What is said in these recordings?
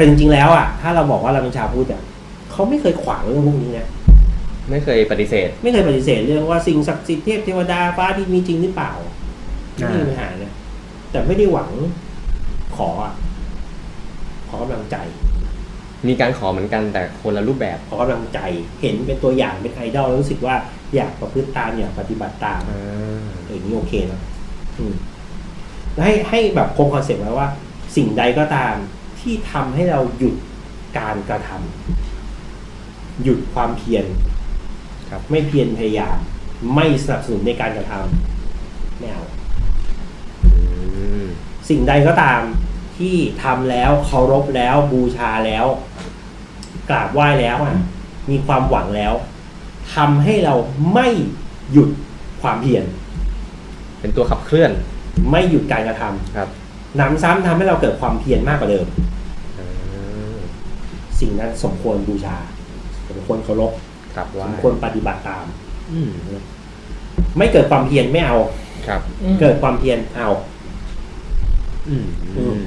แต่จริงๆแล้วอะถ้าเราบอกว่าเราเป็นชาวพุทธอะเขาไม่เคยขวางเรื่องพวกนี้นะไม่เคยปฏิเสธ ไม่เคยปฏิเสธเรื่องว่าสิ่งศักดิ์สิทธิ์เทพเทวดาฟ้าดินมีจริงหรือเปล่าไม่มีอ่าปัญหานะแต่ไม่ได้หวังขออะขอกำลังใจ มีการขอเหมือนกันแต่คนละรูปแบบขอกำลังใจเห็นเป็นตัวอย่างเป็นไอดอลแล้วรู้สึกว่าอยากประพฤติตามอยากปฏิบัติตามอ่าเออนี่โอเคนะอืมแล้วให้ให้แบบคงคอนเซ็ปต์ไว้ว่า สิ่งใดก็ตาม ที่ทำให้เราหยุดการกระทำหยุดความเพียรครับไม่เพียรพยายาม ไม่สนับสนุนในการกระทำไม่เอาอืมสิ่งใดก็ตามที่ทำแล้วเคารพแล้วบูชาแล้ว กราบไหว้แล้วอะ มีความหวังแล้วทำให้เราไม่หยุดความเพียรเป็นตัวขับเคลื่อน ไม่หยุดการกระทำครับ หนำซ้ำทำให้เราเกิดความเพียรมากกว่าเดิมอ่าสิ่งนั้นสมควรบูชา สมควรเคารพครับสว่ามควรปฏิบัติตาม อืมไม่เกิดความเพียรไม่เอา ครับ เกิดความเพียรเอา อืมอืม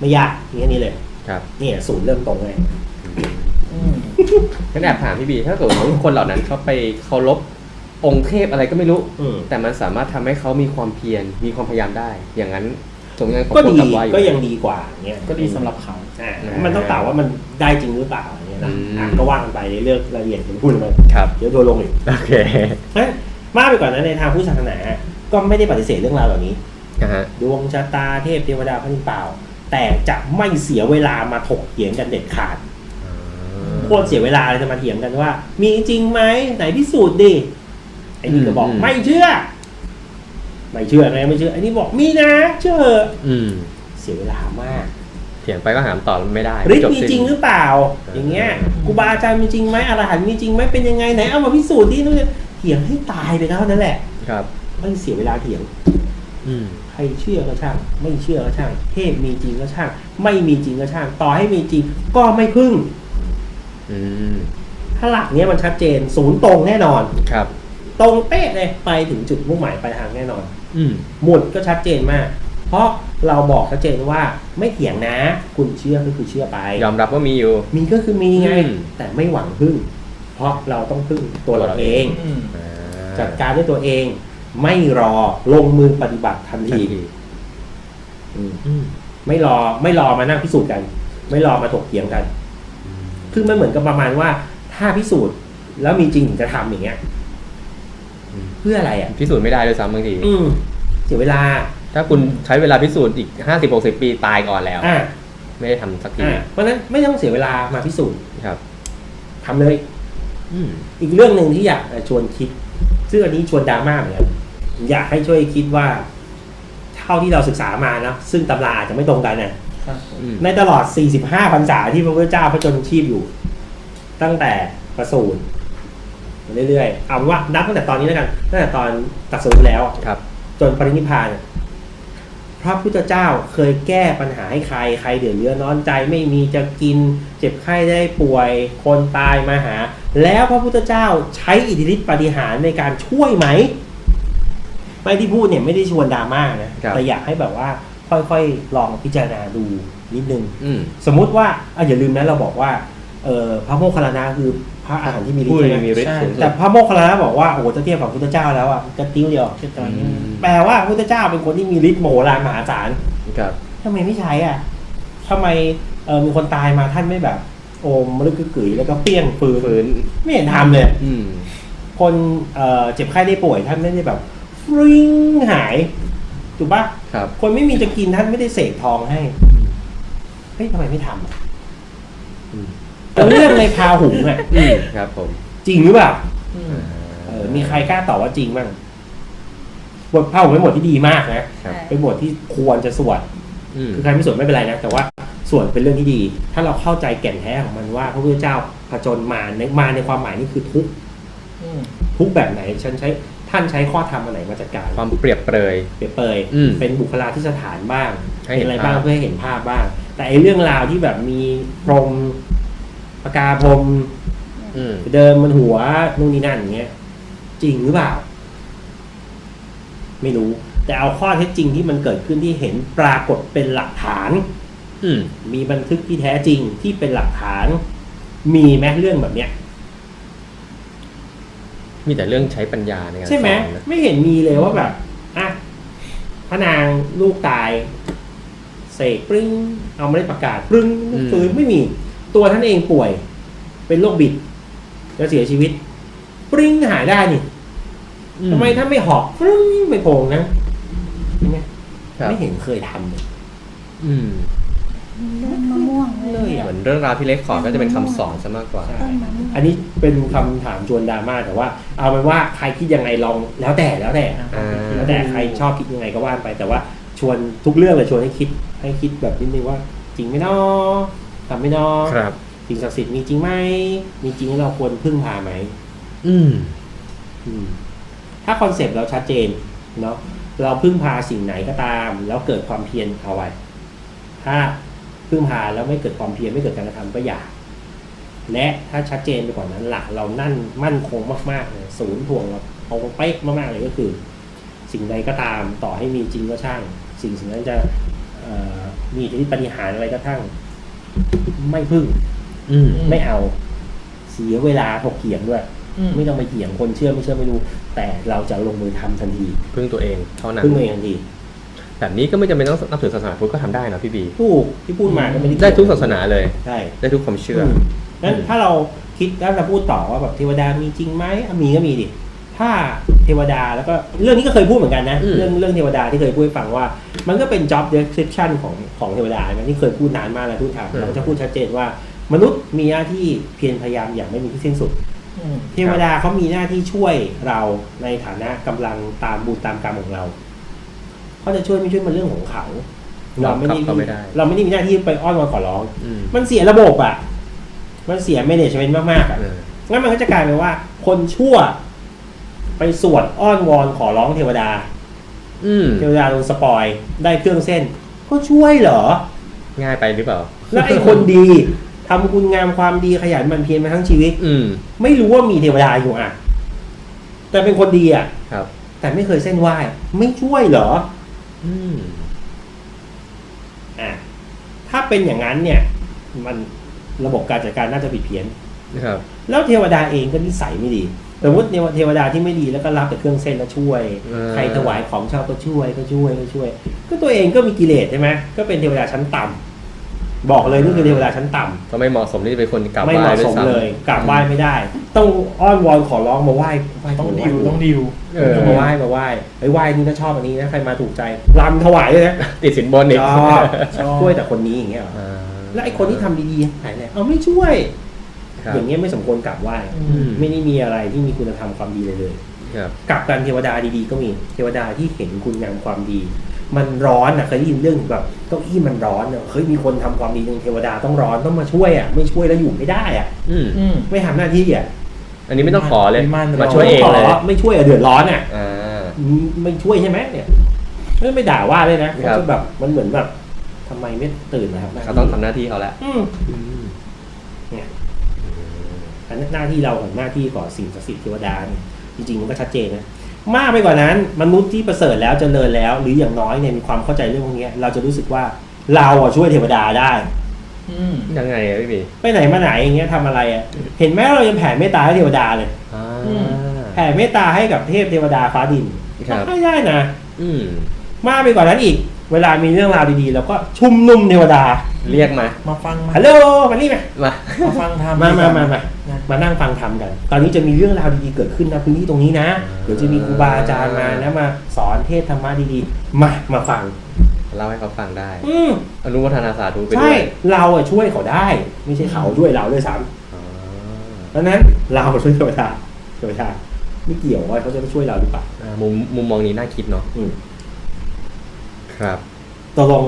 ไม่ยากอย่างนี้เลย ครับเนี่ยศูนย์เริ่มตรงเลยงั้นแอบถามพี่บีถ้าเกิดว่าคนเหล่านั้นเขาไปเคารพองค์เทพอะไรก็ไม่รู้อืมแต่มันสามารถทำให้เขามีความเพียรมีความพยายามได้ อย่างนั้น สมยังของก็คนดีกับวายอยู่ ก็ยังดีกว่าเนี่ยก็ดีสำหรับเขา อ่าอ่ามัมันต้องตอบว่ามันได้จริงหรือเปล่าอย่างเงี้ยนะอืม อะก็ว่ากันไปในเรื่องรายละเอียดผมพูดมันครับ เดี๋ยวทัวร์ลงอีกโอเคนะมากไปกว่านั้นในทางพุทธศาสนา ก็ไม่ได้ปฏิเสธเรื่องราวเหล่านี้ นะฮะดวงชะตาเทพเทวดาพระนิพพานแต่จะไม่เสียเวลามาถกเถียงกันเด็ดขาดโคตรเสียเวลาเลยจะมาเถียงกันว่า มีจริงไหมไหนพิสูจน์ดิไอ้นี่ก็บอกอืมไม่เชื่อ ไม่เชื่อไงไม่เชื่อไอ้นี่บอกมีนะเชื่อเถอะอืมเสียเวลามากเถียงไปก็หามต่อไม่ได้ฤทธิ์จบมีสิ้นจริงหรือเปล่าอ่า อย่างเงี้ยครูบาอาจารย์มีจริงไหมอรหันต์มีจริงไหมเป็นยังไงไหนเอามาพิสูจน์ดินู่นนี่เถียงให้ตายไปเท่านั้นแหละ ครับไม่เสียเวลาเถียง อืมใครเชื่อก็ช่าง ไม่เชื่อก็ช่างเทพมีจริงก็ช่าง ไม่มีจริงก็ช่าง ต่อให้มีจริง ก็ไม่พึ่ง อืมถ้าหลักเนี้ยมันชัดเจนศูนย์ตรงแน่นอนครับ ตรงเป๊ะเลยไปถึงจุดมุ่งหมายปลายทางแน่นอน อืมหมุดก็ชัดเจนมาก เพราะเราบอกชัดเจนว่าไม่เถียงนะ คุณเชื่อก็คือเชื่อไป ยอมรับว่ามีอยู่ มีก็คือมีไง อืม แต่ไม่หวังพึ่ง เพราะเราต้องพึ่งตัวเราเอง อืมอ่าจัดการด้วยตัวเอง ไม่รอลงมือปฏิบัติทันทันที ทีอืม อืม ไม่รอไม่รอมานั่งพิสูจน์กัน ไม่รอมาถกเถียงกัน คือมันเหมือนกับประมาณว่า ถ้าพิสูจน์แล้วมีจริงถึงจะทำอย่างเงี้ยอืม เพื่ออะไรอะพิสูจน์ไม่ได้ด้วยซ้ำบางทีอืมเสียเวลา ถ้าคุณใช้เวลาพิสูจน์อีกห้าสิบหกสิบปีตายก่อนแล้วอ่าไม่ได้ทำสักทีอ่าเพราะฉะนั้นไม่ต้องเสียเวลามาพิสูจน์ครับทำเลย อืมอีกเรื่องหนึ่งที่อยากชวนคิด ซึ่งอันนี้ชวนดราม่าเหมือนกันอยากให้ช่วยคิดว่า เท่าที่เราศึกษามานะซึ่งตำราอาจจะไม่ตรงกันนะครับผมอืมในตลอด 45พรรษาที่พระพุทธเจ้าพระชนชีพอยู่ ตั้งแต่ประสูติมา เรื่อยๆเอาเป็นว่านับตั้งแต่ตอนนี้แล้วกันตั้งแต่ตอนตรัสรู้แล้วครับ จนปรินิพพานเนี่ยพระพุทธเจ้าเคยแก้ปัญหาให้ใครใครเดือดเรือร้อนใจไม่มีจะกิน เจ็บไข้ได้ป่วยคนตายมาหา แล้วพระพุทธเจ้าใช้อิทธิฤทธิปาฏิหารย์ในการช่วยไหม ไม่ที่พูดเนี่ยไม่ได้ชวนดราม่านะครับแต่อยากให้แบบว่าค่อยๆลองพิจารณาดูนิดนึงอืมสมมุติว่าอะอย่าลืมนะเราบอกว่า เออพระโมคคัลลานะคือพระอาหารที่มีฤทผู้ธิ์ใช่ไหมมีฤทธิ์สูงสุแต่ดพระโมคคัลลานะบอกว่าโอ้โหจะเทียบกับพระพุทธเจ้าแล้วอะกระติ้วเดียว คือตอนนี้อืมแปลว่าพระพุทธเจ้าเป็นคนที่มีฤทธิ์โมโหลานมหาศาลครับ ทำไมไม่ใช้อะทำไมเออมีคนตายมาท่านไม่แบบ โอมมลึกกึกกึ๋ยแล้วก็เปี้ยงฟืนฝืนไม่เห็นทำเลย อืมคนเอ่อเจ็บไข้ได้ป่วยท่านไม่ได้แบบฟริ้งหายถูกปะครับคนไม่มีจะกินท่านไม่ได้เสกทองให้เฮ้ยทำไมไม่ทำอะอืมแต่ เรื่องในพาหุงอะอืมครับผมจริงหรือเปล่าอืมเออมีใครกล้าตอบว่าจริงบ้างบทพาหุงเป็นบทที่ดีมากนะครับเป็นบทที่ควรจะสวดอืมคือใครไม่สวดไม่เป็นไรนะแต่ว่าส่วนเป็นเรื่องที่ดี ถ้าเราเข้าใจแก่นแท้ของมันว่า พระพุทธเจ้าผจญมาในมาในความหมายนี่คือทุกข์อืมทุกข์แบบไหนฉันใช้ท่านใช้ข้อธรรมอันไหนมาจัดการความเปรียบเปรยเปรียบเปรยอืมเป็นบุคลาธิสถานบ้างให้เห็นอะไรบ้างภาพเพื่อให้เห็นภาพบ้าง แต่ไอเรื่องราวที่แบบมีพรหม ปากกาพรหมอืมเดิมมันหัวนู่นนี่นั่นอย่างเงี้ยจริงหรือเปล่า ไม่รู้ แต่เอาข้อเท็จจริงที่มันเกิดขึ้นที่เห็นปรากฏเป็นหลักฐานออืมมีบันทึกที่แท้จริงที่เป็นหลักฐาน มีไหมเรื่องแบบเนี้ย มีแต่เรื่องใช้ปัญญาในการใช่ไหมสอนนะไม่เห็นมีเลยว่าแบบอะพระนางลูกตาย เสกปรึ้งเอาไม่ได้ประกาศปรึ้งลูกฟื้นไม่มี ตัวท่านเองป่วย เป็นโรคบิดจะเสียชีวิต ปรึ้งหายได้นี่อืทำไมท่านไม่หอกปรึ้งไปโผงนะใช่ไหมครับไม่เห็นเคยทำเลยอืมต้นมะม่วงเลยเลยอะเหมือนเรื่องราวที่เล็กขอก็จะเป็นคำสอนซะมากกว่าใช่ต้นมะม่วงอันนี้เป็นคำถามชวนดราม่าแต่ว่า เอาเป็นว่าใครคิดยังไงลองแล้วแต่แล้วแต่อ่าแล้วแต่ใครชอบคิดยังไงก็ว่าไป แต่ว่าชวนทุกเรื่องเลยชวนให้คิดให้คิดแบบนิดนึงว่า จริงไหมเนาะ ทำไหมเนาะครับ สิ่งศักดิ์สิทธิ์มีจริงไหมมีจริงแล้วเราควรพึ่งพาไหมอืมอืม ถ้าคอนเซปต์เราชัดเจนเนาะเราพึ่งพาสิ่งไหนก็ตาม แล้วเกิดความเพียรเอาไว้ ถ้าพึ่งพาแล้วไม่เกิดความเพียรไม่เกิดการกระทำก็อย่าและถ้าชัดเจนไปกว่านั้นหลักเรานั่นมั่นคงมากๆเลยศูนย์ถ่วงเราเอาเป๊ะมากๆเลยก็คือ สิ่งใดก็ตามต่อให้มีจริงก็ช่าง สิ่งสิ่งนั้นจะเอ่อมีอิทธิปฏิหารอะไรก็ช่าง ไม่พึ่ง อืม ไม่เอา เสียเวลาถกเถียงด้วยไม่ต้องไปเถียงคนเชื่อไม่เชื่อไม่รู้ แต่เราจะลงมือทำทันทีพึ่งตัวเองเท่านั้นพึ่งตัวเองทันทีแบบนี้ก็ไม่จำเป็นต้องนับถือศาสนาพุทธก็ทำได้นะพี่บี ถูกที่พูดมาก็ไม่ได้ได้ทุกศาสนาเลย ใช่ได้ทุกความเชื่อมนั้นถ้าเราคิดแล้วเราพูดต่อว่าแบบเทวดามีจริงไหมอะมีก็มีดิ ถ้าเทวดาแล้วก็เรื่องนี้ก็เคยพูดเหมือนกันนะ อืม เรื่องเรื่องเทวดาที่เคยพูดให้ฟังว่า มันก็เป็น job description ของของเทวดานะที่เคยพูดนานมากแล้วทุกทางเราก็จะพูดชัดเจนว่า มนุษย์มีหน้าที่เพียรพยายามอย่างไม่มีที่สิ้นสุดเทวดาเขามีหน้าที่ช่วยเราในฐานะกำลังตามบุญตามกรรมของเราเขาจะช่วยไม่ช่วยมันเรื่องของเขา เราไม่ได้บังคับเขาไม่ได้ เราไม่ได้มีหน้าที่ไปอ้อนวอนขอร้อง อืมมันเสียระบบอะ มันเสีย management มากๆอะ เอองั้นมันก็จะกลายเป็นว่า คนชั่ว ไปสวดอ้อนวอนขอร้องเทวดา อืมเทวดาโดนสปอยได้เครื่องเส้น ก็ช่วยเหรอ ง่ายไปหรือเปล่า แล้วไอ้คนดีทำคุณงามความดีขยันหมันเพียรมาทั้งชีวิต อืม ไม่รู้ว่ามีเทวดาอยู่อะ แต่เป็นคนดีอะ ครับ แต่ไม่เคยเส้นไหว้ ไม่ช่วยเหรอ อืม อะ ถ้าเป็นอย่างนั้นเนี่ย มันระบบการจัดการน่าจะผิดเพี้ยนนะครับ แล้วเทวดาเองก็นิสัยไม่ดี สมมติเทวดาที่ไม่ดีแล้วก็รับแต่เครื่องเส้นแล้วช่วยเออใครถวายของชอบก็ช่วยก็ช่วยก็ช่วย ก็ตัวเองก็มีกิเลสใช่ไหมก็เป็นเทวดาชั้นต่ำบอกเลยนี่คือเทวดาชั้นต่ำก็ไม่เหมาะสมที่จะเป็นคนกราบไหไม่ว้เหมาะด้วสยมซ้ำเลยกราบไหว้ไม่ได้ ต้องอ้อนวอนขอร้องมาไหว้ไหว้ต้องไหดิวต้องดิวเออมาไหว้มาไหว้ไอ้ยไหว้นี่ก็ชอบอันนี้นะใครมาถูกใจรำถวายเลยนะติดสินบนอีกชอบชอบช่วยแต่คนนี้อย่างเงี้ยเหรออ่าแล้วไอ้คนที่ทำดีๆหายเลยเอาไม่ช่วย ครับ อย่างเงี้ยไม่สมควรกราบไหว้อืม ไม่ได้มีอะไรที่มีคุณธรรมความดีเลยเลยครับ กลับกันเทวดาดีๆ ก็มีเทวดาที่เห็นคุณงามความดี มันร้อนอะเคยได้ยินเรื่องแบบเก้าอี้มันร้อนอะเฮ้ยมีคนทำความดีจนเทวดาต้องร้อนต้องมาช่วยอะไม่ช่วยแล้วอยู่ไม่ได้อะอืม อืม ไม่ทำหน้าที่อะอันนี้ไม่ต้องขอเลยไม่มั่นมาช่วยเองเลย ขไม่ช่วยอะเดือดร้อนอะ อ่า ไม่ช่วยใช่ไหมเนี่ยไม่ไม่ด่าว่าเลยนะครับเขาจะแบบมันเหมือนแบบทำไมไม่ตื่นนะครับเขาต้องทำหน้าที่เขาแล้วอืมอันนั้น หน้าที่เราของหน้าที่ก่อนสิ่งศักดิ์สิทธิ์เทวดาเนี่ยจริงๆมันก็ชัดเจนนะมากไปกว่านั้นมนุษย์ที่ประเสริฐแล้วเจริญแล้ว หรืออย่างน้อยเนี่ยมีความเข้าใจเรื่องพวกเนี้ยเราจะรู้สึกว่าเราอะช่วยเทวดาได้อืมยังไงอะพี่บีไปไหนมาไหนอย่างเงี้ยทำอะไรอะเห็นไหมเรายังแผ่เมตตาให้เทวดาเลยอ่าแผ่เมตตาให้กับเทพเทวดาฟ้าดินครับให้ได้นะอืมมากไปกว่านั้นอีก เวลามีเรื่องราวดีๆเราก็ชุมนุมเทวดาเรียกมา มาฟังมาฮัลโหลมานี่มามา มาฟังทำมามามามานะมานั่งฟังธรรมกัน ตอนนี้จะมีเรื่องราวดีๆเกิดขึ้นนะพื้นที่ตรงนี้นะอ่าเดี๋ยวจะมีครูบาอาจารย์มานะมาสอนเทศธรรมะดีๆ มามาฟัง เล่าให้เขาฟังได้ อืมอนุโมทนาสาธุไปใช่ด้วยเราอะช่วยเขาได้ ไม่ใช่เขาช่วยเราด้วยซ้อ่าำเพราะฉะนั้นเราช่วยเทวดาเทวดาไม่เกี่ยวว่าเขาจะมาช่วยเราหรือเปล่าอ่ามุมมุมมองนี้น่าคิดเนาะ อืม ครับตกลง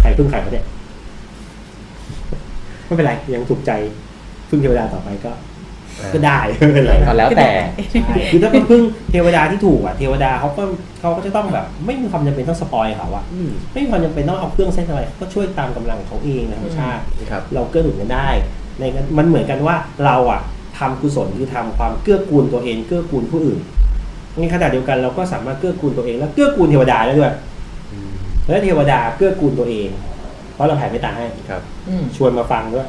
ใครพึ่งใครเขาเนี่ยไม่เป็นไรยังถูกใจพึ่งเทวดาต่อไปก็ ก็ได้ไม่เป็นไรก็แล้วแต่ใช่คือถ้าเป็นพึ่งเทวดาที่ถูกอะเทวดาเขาก็เขาก็จะต้องแบบ ไม่มีความจำเป็นต้องสปอยเขาอะอืมไม่มีความจำเป็นต้องเอาเครื่องเส้นอะไรก็ช่วยตามกำลังของเขาเองนะธรรมชาติครับเราเกื้อหนุนกันได้ในนั้นมันเหมือนกันว่าเราอะทำกุศลคือทำความเกื้อกูลตัวเองเกื้อกูลผู้อื่นในขณะเดียวกันเราก็สามารถเกื้อกูลตัวเองและเกื้อกูลเทวดาได้ด้วยอืม และเทวดาเกื้อกูลตัวเอง เพราะเราแผ่เมตตาให้ครับ อืมชวนมาฟังด้วย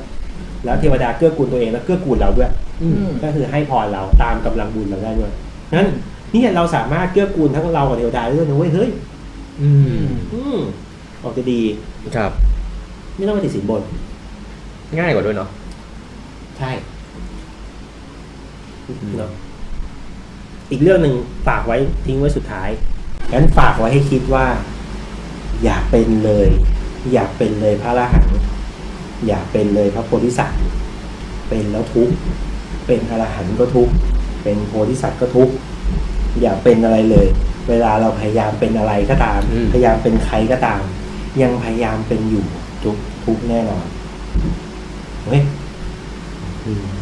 แล้วเทวดาเกื้อกูลตัวเองแล้วเกื้อกูลเราด้วย อืมก็คือให้พรเราตามกำลังบุญเราได้ด้วยงั้นเนี่ยเราสามารถเกื้อกูลทั้งเรากับเทวดาได้ด้วยนะเว้ยเฮ้ยอืมอืมออกจะดีครับ ไม่ต้องไปติดสินบน ง่ายกว่าด้วยเนาะ ใช่เนาะอีกเรื่องหนึ่งฝากไว้ทิ้งไว้สุดท้ายงั้นฝากไว้ให้คิดว่า อย่าเป็นเลย อย่าเป็นเลยพระอรหันต์อย่าเป็นเลยพระโพธิสัตว์ เป็นแล้วทุกข์เป็นอรหันต์ก็ทุกข์เป็นโพธิสัตว์ก็ทุกข์อย่าเป็นอะไรเลย เวลาเราพยายามเป็นอะไรก็ตามอืมพยายามเป็นใครก็ตาม ยังพยายามเป็นอยู่ทุกข์ทุกข์แน่นอนเฮ้ยอืม